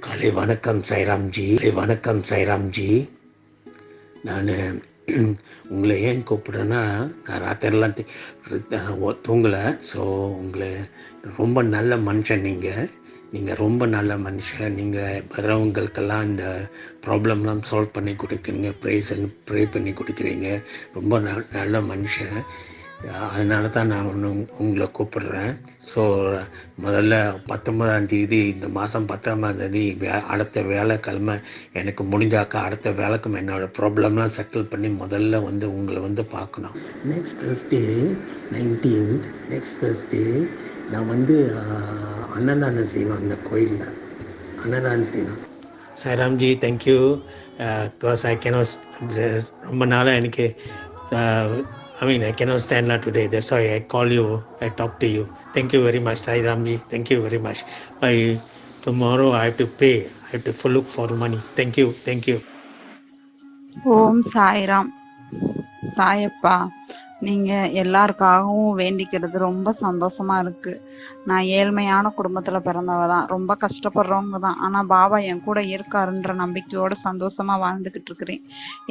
காலை வணக்கம் சைராம்ஜி காலை வணக்கம் சைராம்ஜி நான் உங்களை ஏன் கூப்பிட்றேன்னா நான் ராத்திரிலாம் தூங்கலை. ஸோ உங்களை ரொம்ப நல்ல மனுஷன் நீங்கள் நீங்கள் ரொம்ப நல்ல மனுஷன். நீங்கள் வர்றவங்களுக்கெல்லாம் இந்த ப்ராப்ளம்லாம் சால்வ் பண்ணி கொடுக்குறீங்க. ப்ரேஸ் ப்ரே பண்ணி கொடுக்குறீங்க. ரொம்ப ந நல்ல மனுஷன். அதனால தான் நான் ஒன்று உங்களை கூப்பிடுறேன். ஸோ முதல்ல பத்தொன்பதாம் தேதி இந்த மாதம் பத்தொன்பதாம் தேதி வே அடுத்த வேலைக்கிழமை எனக்கு முடிஞ்சாக்கா அடுத்த வேலைக்கும் என்னோடய ப்ராப்ளம்லாம் செட்டில் பண்ணி முதல்ல வந்து உங்களை வந்து பார்க்கணும். Next Thursday nineteenth next Thursday நான் வந்து அன்னதானம் செய்வேன் அந்த கோயிலில் அன்னதானம் செய்வேன் Sairamji thank you because I cannot ரொம்ப நாளாக எனக்கு I mean I cannot stand not today that's I I call you I talk to you thank you very much Sairamji thank you very much I tomorrow I have to pay I have to full look for money thank you thank you Om Sairam Saiappa நீங்கள் எல்லாருக்காகவும் வேண்டிக்கிறது ரொம்ப சந்தோஷமா இருக்கு. நான் ஏழ்மையான குடும்பத்தில் பிறந்தவ தான். ரொம்ப கஷ்டப்படுறவங்க தான். ஆனால் பாபா என் கூட இருக்காருன்ற நம்பிக்கையோட சந்தோஷமா வாழ்ந்துக்கிட்டு இருக்கிறேன்.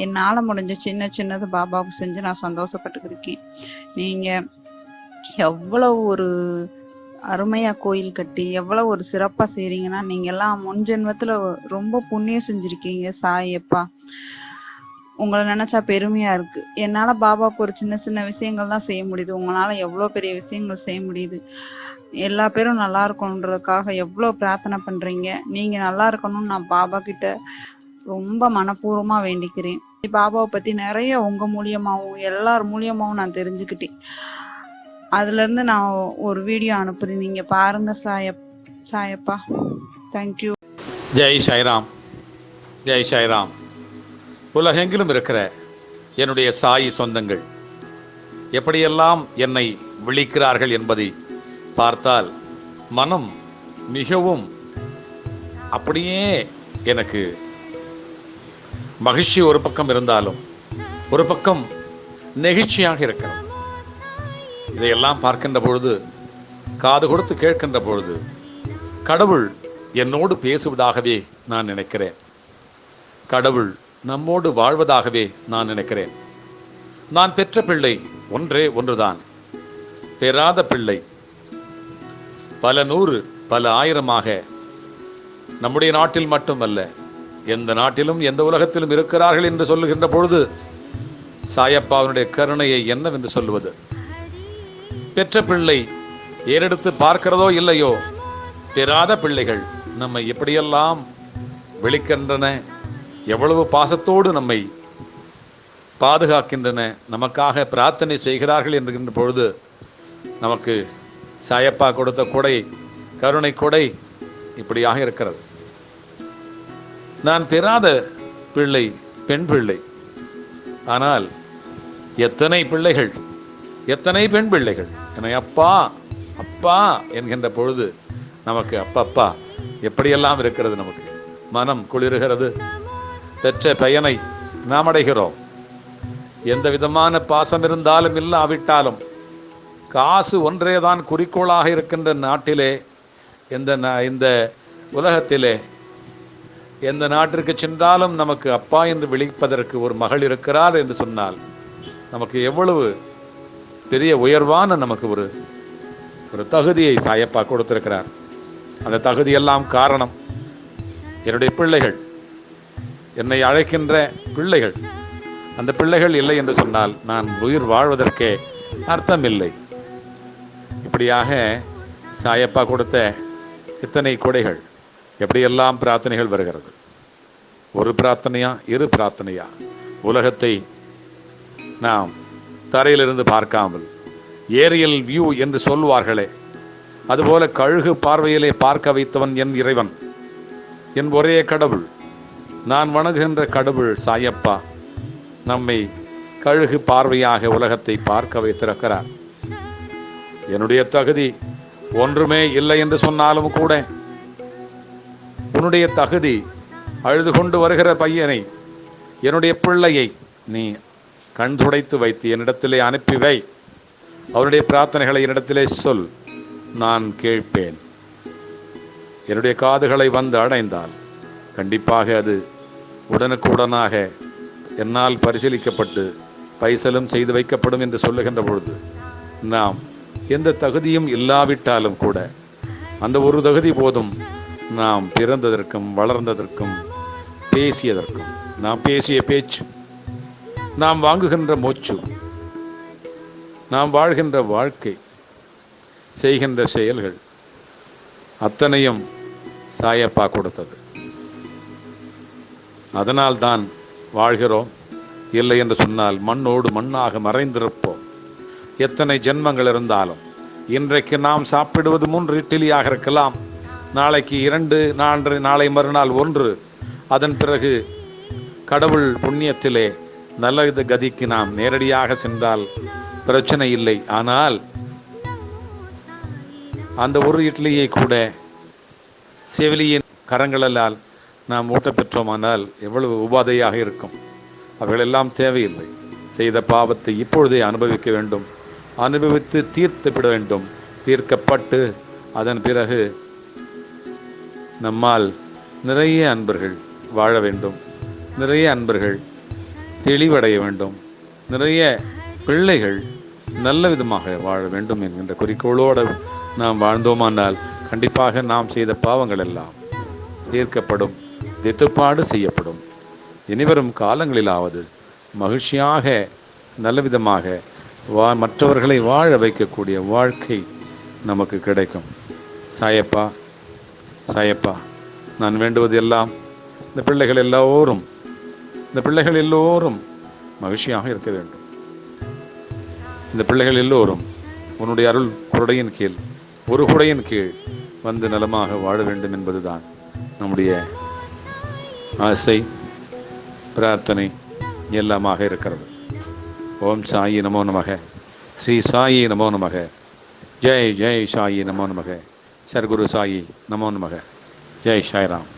என்னால் முடிஞ்ச சின்ன சின்னது பாபாவுக்கு செஞ்சு நான் சந்தோஷப்பட்டுக்கிட்டு இருக்கேன். நீங்கள் எவ்வளோ ஒரு அருமையாக கோயில் கட்டி எவ்வளோ ஒரு சிறப்பாக செய்கிறீங்கன்னா நீங்கள் எல்லாம் முன் ஜென்மத்தில் ரொம்ப புண்ணியம் செஞ்சுருக்கீங்க சாயப்பா உங்களை நினைச்சா பெருமையா இருக்கு. என்னால பாபாவுக்கு ஒரு சின்ன சின்ன விஷயங்கள் தான் செய்ய முடியுது. உங்களால எவ்வளோ பெரிய விஷயங்கள் செய்ய முடியுது. எல்லா பேரும் நல்லா இருக்கணுன்றதுக்காக எவ்வளோ பிரார்த்தனை பண்றீங்க. நீங்க நல்லா இருக்கணும்னு நான் பாபா கிட்ட ரொம்ப மனப்பூர்வமா வேண்டிக்கிறேன். பாபாவை பத்தி நிறைய உங்க மூலியமாவும் எல்லார் மூலியமாவும் நான் தெரிஞ்சுக்கிட்டேன். அதுல இருந்து நான் ஒரு வீடியோ அனுப்புறேன். நீங்க பாருங்க சாயப் சாயப்பா. Thank you Jai Sairam. Jai Sairam. உலகெங்கிலும் இருக்கிற என்னுடைய சாயி சொந்தங்கள். எப்படியெல்லாம் என்னை விழிக்கிறார்கள் என்பதை பார்த்தால் மனம் மிகவும் அப்படியே எனக்கு மகிழ்ச்சி ஒரு பக்கம் இருந்தாலும் ஒரு பக்கம் நெகிழ்ச்சியாக இருக்கிறது. இதையெல்லாம் பார்க்கின்ற பொழுது காது கொடுத்து கேட்கின்ற பொழுது கடவுள் என்னோடு பேசுவதாகவே நான் நினைக்கிறேன். கடவுள் நம்மோடு வாழ்வதாகவே நான் நினைக்கிறேன். நான் பெற்ற பிள்ளை ஒன்றே ஒன்றுதான். பெறாத பிள்ளை. பல நூறு பல ஆயிரமாக. நம்முடைய நாட்டில் மட்டுமல்ல எந்த நாட்டிலும் எந்த உலகத்திலும் இருக்கிறார்கள் என்று சொல்லுகின்ற பொழுது சாயப்பாவினுடைய கருணையை என்னவென்று சொல்லுவது? பெற்ற பிள்ளை ஏறெடுத்து பார்க்கிறதோ இல்லையோ? பெறாத பிள்ளைகள் நம்மை எப்படியெல்லாம் விழிக்கின்றன எவ்வளவு பாசத்தோடு நம்மை பாதுகாக்கின்றன நமக்காக பிரார்த்தனை செய்கிறார்கள் என்கின்ற பொழுது நமக்கு சாயப்பா கொடுத்த கொடை கருணை கொடை இப்படியாக இருக்கிறது. நான் பெறாத பிள்ளை பெண் பிள்ளை. ஆனால் எத்தனை பிள்ளைகள் எத்தனை பெண் பிள்ளைகள்? என்னை அப்பா அப்பா என்கின்ற பொழுது நமக்கு அப்பப்பா எப்படியெல்லாம் இருக்கிறது நமக்கு? மனம் குளிருகிறது பெற்ற பயனை நாம் அடைகிறோம் எந்த விதமான பாசம் இருந்தாலும் இல்லாவிட்டாலும் காசு ஒன்றேதான் குறிக்கோளாக இருக்கின்ற நாட்டிலே இந்த இந்த உலகத்திலே எந்த நாட்டிற்கு சென்றாலும் நமக்கு அப்பா என்று விழிப்பதற்கு ஒரு மகள் இருக்கிறார் என்று சொன்னால் நமக்கு எவ்வளவு பெரிய உயர்வான நமக்கு ஒரு ஒரு தகுதியை சாயப்பா கொடுத்திருக்கிறார். அந்த தகுதியெல்லாம் காரணம் என்னுடைய பிள்ளைகள். என்னை அழைக்கின்ற பிள்ளைகள். அந்த பிள்ளைகள் இல்லை என்று சொன்னால் நான் உயிர் வாழ்வதற்கே அர்த்தமில்லை. இப்படியாக சாயப்பா கொடுத்த இத்தனை கொடைகள் எப்படியெல்லாம் பிரார்த்தனைகள் வருகிறது? ஒரு பிரார்த்தனையா இரு பிரார்த்தனையா? உலகத்தை நாம் தரையிலிருந்து பார்க்காமல் ஏரியல் வியூ என்று சொல்வார்களே அதுபோல கழுகு பார்வையிலே பார்க்க வைத்தவன் என் இறைவன். என் ஒரே கடவுள். நான் வணங்குகின்ற கடவுள் சாயப்பா நம்மை கழுகு பார்வையாக உலகத்தை பார்க்க வைத்திருக்கிறார் என்னுடைய தகுதி ஒன்றுமே இல்லை என்று சொன்னாலும் கூட உன்னுடைய தகுதி அழுது கொண்டு வருகிற பையனை என்னுடைய பிள்ளையை நீ கண் துடைத்து வைத்து என்னிடத்திலே அனுப்பி வை. அவருடைய பிரார்த்தனைகளை என்னிடத்திலே சொல் நான் கேட்பேன். என்னுடைய காதுகளை வந்து அடைந்தால் கண்டிப்பாக அது உடனுக்கு உடனாக என்னால் பரிசீலிக்கப்பட்டு பைசலும் செய்து வைக்கப்படும் என்று சொல்லுகின்ற பொழுது நாம் எந்த தகுதியும் இல்லாவிட்டாலும் கூட அந்த ஒரு தகுதி போதும் நாம் பிறந்ததற்கும் வளர்ந்ததற்கும் பேசியதற்கும் நாம் பேசிய பேச்சு நாம் வாங்குகின்ற மூச்சு நாம் வாழ்கின்ற வாழ்க்கை செய்கின்ற செயல்கள் அத்தனையும் சாயப்பா கொடுத்தது. அதனால்தான் வாழ்கிறோம். இல்லை என்று சொன்னால் மண்ணோடு மண்ணாக மறைந்திருப்போம். எத்தனை ஜென்மங்கள் இருந்தாலும் இன்றைக்கு நாம் சாப்பிடுவது மூன்று இட்லியாக இருக்கலாம். நாளைக்கு இரண்டு நான்கு நாளை மறுநாள் ஒன்று. அதன் பிறகு கடவுள் புண்ணியத்திலே நல்ல வித கதிக்கு நாம் நேரடியாக சென்றால் பிரச்சனை இல்லை. ஆனால் அந்த ஒரு இட்லியை கூட செவிலியின் கரங்களால் நாம் ஊட்டப் பெற்றோமானால் எவ்வளவு உபாதையாக இருக்கும். அவைகளெல்லாம் தேவையில்லை. செய்த பாவத்தை இப்பொழுதே அனுபவிக்க வேண்டும். அனுபவித்து தீர்த்து விட வேண்டும். தீர்க்கப்பட்டு அதன் பிறகு நம்மால் நிறைய அன்பர்கள் வாழ வேண்டும். நிறைய அன்பர்கள் தெளிவடைய வேண்டும். நிறைய பிள்ளைகள் நல்ல விதமாக வாழ வேண்டும் என்கின்ற குறிக்கோளோடு நாம் வாழ்ந்தோமானால் கண்டிப்பாக நாம் செய்த பாவங்கள் எல்லாம் தீர்க்கப்படும். திட்டுப்பாடு செய்யப்படும். இனிவரும் காலங்களிலாவது மகிழ்ச்சியாக நல்லவிதமாக வா மற்றவர்களை வாழ வைக்கக்கூடிய வாழ்க்கை நமக்கு கிடைக்கும். சாயப்பா சாயப்பா நான் வேண்டுவது எல்லாம் இந்த பிள்ளைகள் எல்லோரும் இந்த பிள்ளைகள் எல்லோரும் மகிழ்ச்சியாக இருக்க வேண்டும். இந்த பிள்ளைகள் எல்லோரும் உன்னுடைய அருள் குருடையின் கீழ் ஒரு குடையின் கீழ் வந்து நலமாக வாழ வேண்டும் என்பதுதான் நம்முடைய ஆசை பிரார்த்தனை எல்லாமாக இருக்கிறது. ஓம் சாயி நமோ நமக. ஸ்ரீ சாயி நமோ நமக. ஜெய் ஜெய் சாயி நமோ நமக. சர்க்குரு சாயி நமோ நமக. ஜெய் சாய்ராம்.